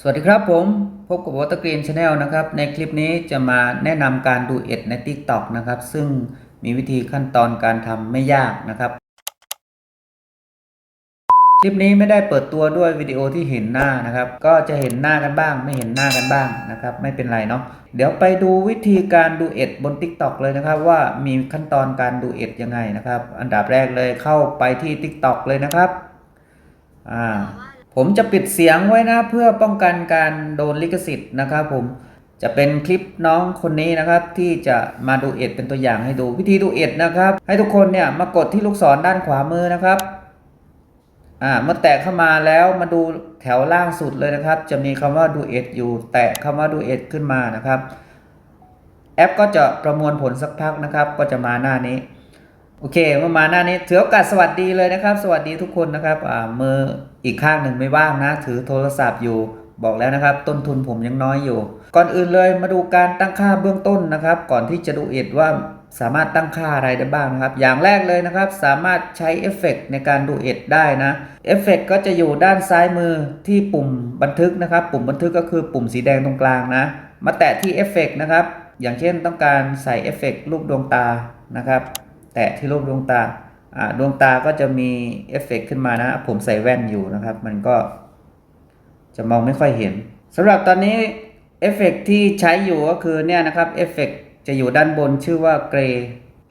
สวัสดีครับผมพบกับวอเตอร์กรีนชาแนลนะครับ ในคลิปนี้จะมาแนะนำการดูเอ็ดใน TikTok นะครับ ซึ่งมีวิธีขั้นตอนการทำไม่ยากนะครับ คลิปนี้ไม่ได้เปิดตัวด้วยวิดีโอที่เห็นหน้านะครับ ก็จะเห็นหน้ากันบ้าง ไม่เห็นหน้ากันบ้างนะครับ ไม่เป็นไรเนาะเดี๋ยวไปดูวิธีการดูเอ็ดบน TikTok เลยนะครับว่ามีขั้นตอนการดูเอ็ดยังไงนะครับ อันดับแรกเลยเข้าไปที่ TikTok เลยนะครับอ่า ผมจะปิดเสียงไว้นะเพื่อป้องกันการโดนลิขสิทธิ์นะครับผมจะเป็นคลิปน้องคนนี้นะครับ ที่จะมาดูเอ็ดเป็นตัวอย่างให้ดูวิธีดูเอ็ดนะครับ ให้ทุกคนเนี่ยมากดที่ลูกศรด้านขวามือนะครับอ่าเมื่อแตะเข้ามาแล้วมาดูแถวล่างสุดเลยนะครับ จะมีคำว่าดูเอ็ดอยู่ แตะคำว่าดูเอ็ดขึ้นมานะครับ แอปก็จะประมวลผลสักพักนะครับ ก็จะมาหน้านี้ โอเคมื่อมาหน้านี้ถือโอกาสสวัสดีเลยนะครับ สวัสดีทุกคนนะครับอ่ามืออีกข้างหนึ่งไม่ว่างนะ ถือโทรศัพท์อยู่บอกแล้วนะครับ ต้นทุนผมยังน้อยอยู่ ก่อนอื่นเลยมาดูการตั้งค่าเบื้องต้นนะครับ ก่อนที่จะดูเอ็ดว่าสามารถตั้งค่าอะไรได้บ้างนะครับ อย่างแรกเลยนะครับ สามารถใช้เอฟเฟกในการดูเอ็ดได้นะ เอฟเฟกก็จะอยู่ด้านซ้ายมือที่ปุ่มบันทึกนะครับ ปุ่มบันทึกก็คือปุ่มสีแดงตรงกลางนะ มาแตะที่เอฟเฟกนะครับ อย่างเช่นต้องการใส่เอฟเฟกรูปดวงตานะครับ แตะที่รูปดวงตาดวงตาก็จะมีเอฟเฟกต์ขึ้นมานะ ผมใส่แว่นอยู่นะครับ มันก็จะมองไม่ค่อยเห็นสำหรับตอนนี้เอฟเฟกต์ที่ใช้อยู่ก็คือเนี่ยนะครับเอฟเฟกต์จะอยู่ด้านบนชื่อว่าเกรย์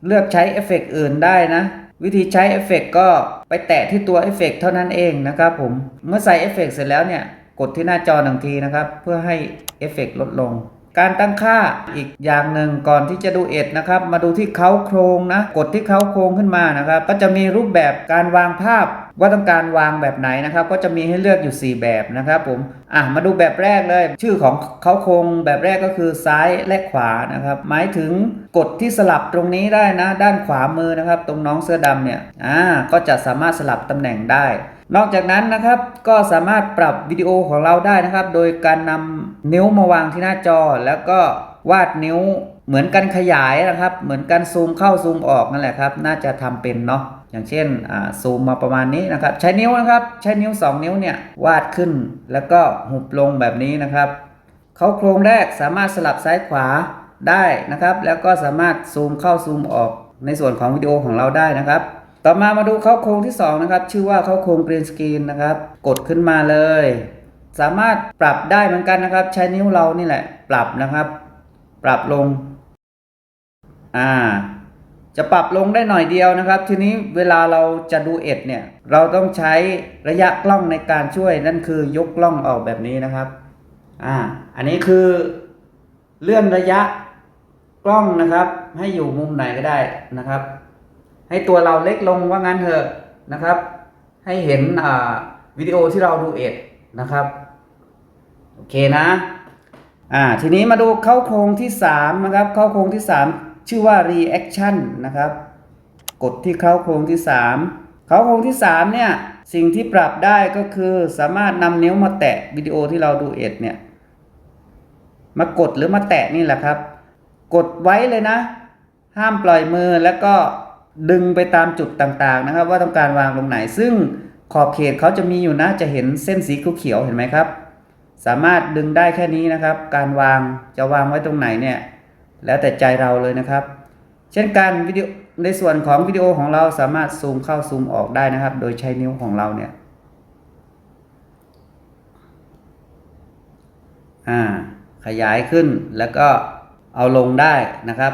เลือกใช้เอฟเฟกต์อื่นได้นะ วิธีใช้เอฟเฟกต์ก็ไปแตะที่ตัวเอฟเฟกต์เท่านั้นเองนะครับผมเมื่อใส่เอฟเฟกต์เสร็จแล้วเนี่ย กดที่หน้าจอหนึ่งทีนะครับ เพื่อให้เอฟเฟกต์ลดลง การตั้งค่าอีกอย่างหนึ่งก่อนที่จะดูเอ็ดนะครับ มาดูที่เขาโครงนะ กดที่เขาโครงขึ้นมานะครับ ก็จะมีรูปแบบการวางภาพว่าต้องการวางแบบไหนนะครับ ก็จะมีให้เลือกอยู่ 4 แบบนะครับผมอะมาดูแบบแรกเลย ชื่อของเขาโครงแบบแรกก็คือซ้ายและขวานะครับ หมายถึงกดที่สลับตรงนี้ได้นะ ด้านขวามือนะครับ ตรงน้องเสื้อดำเนี่ยอ่าก็จะสามารถสลับตำแหน่งได้ นอกจากนั้นนะครับก็สามารถปรับวิดีโอของเราได้นะครับ โดยการนำนิ้วมาวางที่หน้าจอ แล้วก็วาดนิ้วเหมือนกันขยายนะครับ เหมือนกันซูมเข้าซูมออกนั่นแหละครับ น่าจะทำเป็นเนาะอย่างเช่นซูมมาประมาณนี้นะครับ ใช้นิ้วนะครับ ใช้นิ้ว 2 นิ้วเนี่ยวาดขึ้นแล้วก็หุบลงแบบนี้นะครับ เขาโครงแรกสามารถสลับซ้ายขวาได้นะครับ แล้วก็สามารถซูมเข้าซูมออกในส่วนของวิดีโอของเราได้นะครับ ต่อมามาดูเขาโครงที่ 2 นะครับ ชื่อว่าเขาโครงกรีนสกรีนนะครับ กดขึ้นมาเลย สามารถปรับได้เหมือนกันนะครับ ใช้นิ้วเรานี่แหละ ปรับนะครับ ปรับลง อ่า จะปรับลงได้หน่อยเดียวนะครับ ทีนี้เวลาเราจะดูเอ็ดเนี่ย เราต้องใช้ระยะกล้องในการช่วยนั่นคือยกกล้องออกแบบนี้นะครับ อ่า อันนี้คือเลื่อนระยะกล้องนะครับ ให้อยู่มุมไหนก็ได้นะครับ ให้ตัวเราเล็กลงว่างั้นเถอะนะครับ ให้เห็นวิดีโอที่เราดูเอ็ดนะครับโอเคนะอ่าทีนี้มาดูเข้าโครงที่3นะครับเข้าโครงที่ 3 ชื่อว่า reaction นะครับ กดที่เข้าโครงที่ 3 เข้าโครงที่ 3 เนี่ยสิ่งที่ปรับได้ก็คือสามารถนำนิ้วมาแตะวิดีโอที่เราดูเอ็ดเนี่ยมากดหรือมาแตะนี่แหละครับ กดไว้เลยนะ ห้ามปล่อยมือแล้วก็ ดึงไปตามจุดต่างๆนะครับ ว่าต้องการวางตรงไหน ซึ่งขอบเขตเขาจะมีอยู่นะจะเห็นเส้นสีเขียวเห็นไหมครับ สามารถดึงได้แค่นี้นะครับ การวางจะวางไว้ตรงไหนเนี่ยแล้วแต่ใจเราเลยนะครับ เช่นกันวิดีโอในส่วนของวิดีโอของเราสามารถซูมเข้าซูมออกได้นะครับ โดยใช้นิ้วของเราเนี่ยอ่าขยายขึ้นแล้วก็เอาลงได้นะครับ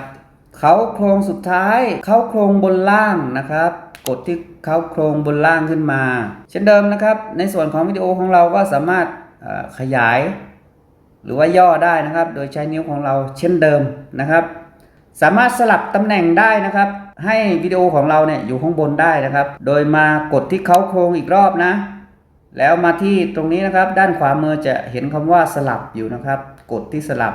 เขาโครงสุดท้าย เขาโครงบนล่างนะครับ กดที่เขาโครงบนล่างขึ้นมา เช่นเดิมนะครับ ในส่วนของวิดีโอของเราก็สามารถขยาย หรือว่าย่อได้นะครับ โดยใช้นิ้วของเราเช่นเดิมนะครับ สามารถสลับตำแหน่งได้นะครับ ให้วิดีโอของเราเนี่ยอยู่ข้างบนได้นะครับ โดยมากดที่เขาโครงอีกรอบนะ แล้วมาที่ตรงนี้นะครับ ด้านขวามือจะเห็นคำว่าสลับอยู่นะครับ กดที่สลับ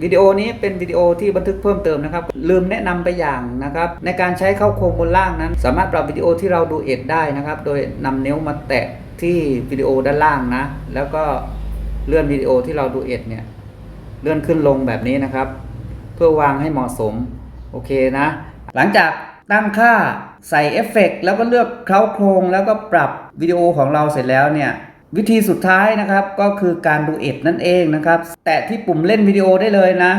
วิดีโอนี้เป็นวิดีโอที่บันทึกเพิ่มเติมนะครับ ลืมแนะนำไปอย่างนะครับ ในการใช้เข้าโครงบนล่างนั้น สามารถปรับวิดีโอที่เราดูเอ็ดได้นะครับ โดยนำนิ้วมาแตะที่วิดีโอด้านล่างนะ แล้วก็เลื่อนวิดีโอที่เราดูเอ็ดเนี่ยเลื่อนขึ้นลงแบบนี้นะครับ เพื่อวางให้เหมาะสมโอเคนะ หลังจากตั้งค่าใส่เอฟเฟกต์แล้วก็เลือกเคล้าโครงแล้วก็ปรับวิดีโอของเราเสร็จแล้วเนี่ย วิธีสุดท้ายนะครับก็คือการดูเอ็ดนั่นเองนะครับ แตะที่ปุ่มเล่นวิดีโอได้เลยนะ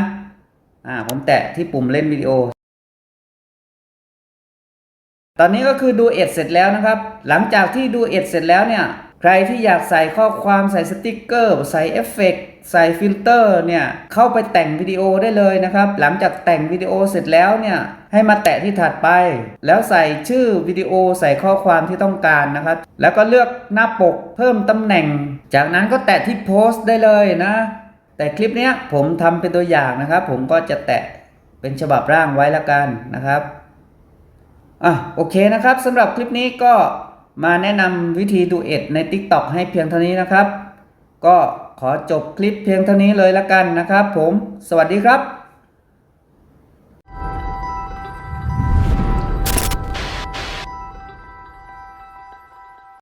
อ่าผมแตะที่ปุ่มเล่นวิดีโอ ตอนนี้ก็คือดูเอ็ดเสร็จแล้วนะครับ หลังจากที่ดูเอ็ดเสร็จแล้วเนี่ย ใครที่อยากใส่ข้อความใส่สติกเกอร์ ใส่เอฟเฟกต์ ใส่ฟิลเตอร์เนี่ยเข้าไปแต่งวิดีโอได้เลยนะครับ หลังจากแต่งวิดีโอเสร็จแล้วเนี่ยให้มาแตะที่ถัดไป แล้วใส่ชื่อวิดีโอใส่ข้อความที่ต้องการนะครับ แล้วก็เลือกหน้าปกเพิ่มตำแหน่ง จากนั้นก็แตะที่โพสต์ได้เลยนะ แต่คลิปนี้ผมทำเป็นตัวอย่างนะครับ ผมก็จะแตะเป็นฉบับร่างไว้ละกันนะครับอะโอเคนะครับสำหรับคลิปนี้ก็มาแนะนำวิธีดูเอ็ดใน TikTok ให้เพียงเท่านี้นะครับ ก็ ขอจบคลิปเพียงเท่านี้เลยละกันนะครับผม สวัสดีครับ